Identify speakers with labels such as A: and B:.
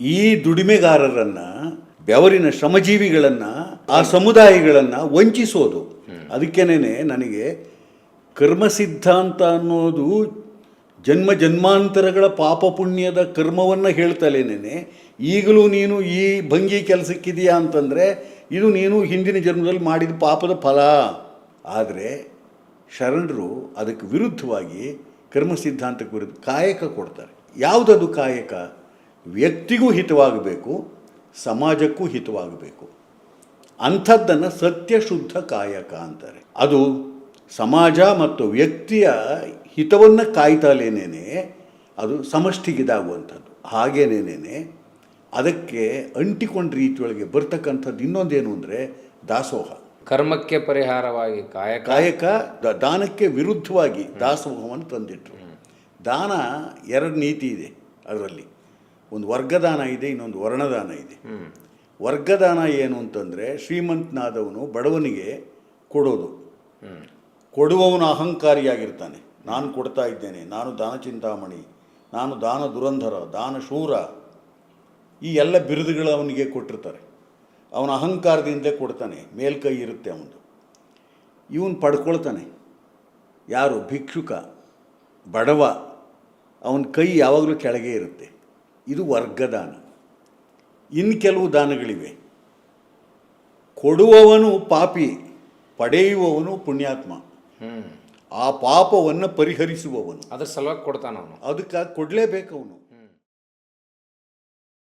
A: ಈ ದುಡಿಮೆಗಾರರನ್ನು, ಬೆವರಿನ ಶ್ರಮಜೀವಿಗಳನ್ನು, ಆ ಸಮುದಾಯಗಳನ್ನು ವಂಚಿಸೋದು. ಅದಕ್ಕೇನೆ ನನಗೆ ಕರ್ಮ ಸಿದ್ಧಾಂತ ಅನ್ನೋದು ಜನ್ಮ ಜನ್ಮಾಂತರಗಳ ಪಾಪ ಪುಣ್ಯದ ಕರ್ಮವನ್ನು ಹೇಳ್ತಲೇನೆ ಈಗಲೂ ನೀನು ಈ ಭಂಗಿ ಕೆಲಸಕ್ಕಿದೆಯಾ ಅಂತಂದರೆ, ಇದು ನೀನು ಹಿಂದಿನ ಜನ್ಮದಲ್ಲಿ ಮಾಡಿದ ಪಾಪದ ಫಲ. ಆದರೆ ಶರಣರು ಅದಕ್ಕೆ ವಿರುದ್ಧವಾಗಿ ಕರ್ಮ ಸಿದ್ಧಾಂತಕ್ಕೆ ವಿರುದ್ಧ ಕಾಯಕ ಕೊಡ್ತಾರೆ. ಯಾವುದದು ಕಾಯಕ? ವ್ಯಕ್ತಿಗೂ ಹಿತವಾಗಬೇಕು ಸಮಾಜಕ್ಕೂ ಹಿತವಾಗಬೇಕು. ಅಂಥದ್ದನ್ನು ಸತ್ಯಶುದ್ಧ ಕಾಯಕ ಅಂತಾರೆ. ಅದು ಸಮಾಜ ಮತ್ತು ವ್ಯಕ್ತಿಯ ಹಿತವನ್ನು ಕಾಯ್ತಾಲೇನೇ ಅದು ಸಮಷ್ಟಿಗಿದಾಗುವಂಥದ್ದು. ಹಾಗೇನೇನೇ ಅದಕ್ಕೆ ಅಂಟಿಕೊಂಡ ರೀತಿಯೊಳಗೆ ಬರ್ತಕ್ಕಂಥದ್ದು ಇನ್ನೊಂದೇನು ಅಂದರೆ ದಾಸೋಹ.
B: ಕರ್ಮಕ್ಕೆ ಪರಿಹಾರವಾಗಿ ಕಾಯಕ.
A: ಕಾಯಕ ದ- ದಾನಕ್ಕೆ ವಿರುದ್ಧವಾಗಿ ದಾಸೋಹವನ್ನು ತಂದಿಟ್ರು. ದಾನ ಎರಡು ನೀತಿ ಇದೆ ಅದರಲ್ಲಿ. ಒಂದು ವರ್ಗದಾನ ಇದೆ ಇನ್ನೊಂದು ವರ್ಣದಾನ ಇದೆ. ವರ್ಗದಾನ ಏನು ಅಂತಂದರೆ ಶ್ರೀಮಂತನಾದವನು ಬಡವನಿಗೆ ಕೊಡೋದು. ಕೊಡುವವನು ಅಹಂಕಾರಿಯಾಗಿರ್ತಾನೆ. ನಾನು ಕೊಡ್ತಾ ಇದ್ದೇನೆ ನಾನು ದಾನ ಚಿಂತಾಮಣಿ ನಾನು ದಾನ ದುರಂಧರ ದಾನ ಶೂರ ಈ ಎಲ್ಲ ಬಿರುದುಗಳು ಅವನಿಗೆ ಕೊಟ್ಟಿರ್ತಾರೆ. ಅವನ ಅಹಂಕಾರದಿಂದಲೇ ಕೊಡ್ತಾನೆ ಮೇಲ್ಕೈ ಇರುತ್ತೆ ಅವನು ಇವನು ಪಡ್ಕೊಳ್ತಾನೆ. ಯಾರು? ಭಿಕ್ಷುಕ ಬಡವ ಅವನ ಕೈ ಯಾವಾಗಲೂ ಕೆಳಗೆ ಇರುತ್ತೆ. ಇದು ವರ್ಗದಾನ. ಇನ್ನು ಕೆಲವು ದಾನಗಳಿವೆ. ಕೊಡುವವನು ಪಾಪಿ ಪಡೆಯುವವನು ಪುಣ್ಯಾತ್ಮ. ಆ ಪಾಪವನ್ನು ಪರಿಹರಿಸುವವನು.
B: ಅದ್ರ ಸಲುವಾಗಿ ಕೊಡ್ತಾನವನು.
A: ಅದಕ್ಕೆ ಕೊಡಲೇಬೇಕು ಅವನು.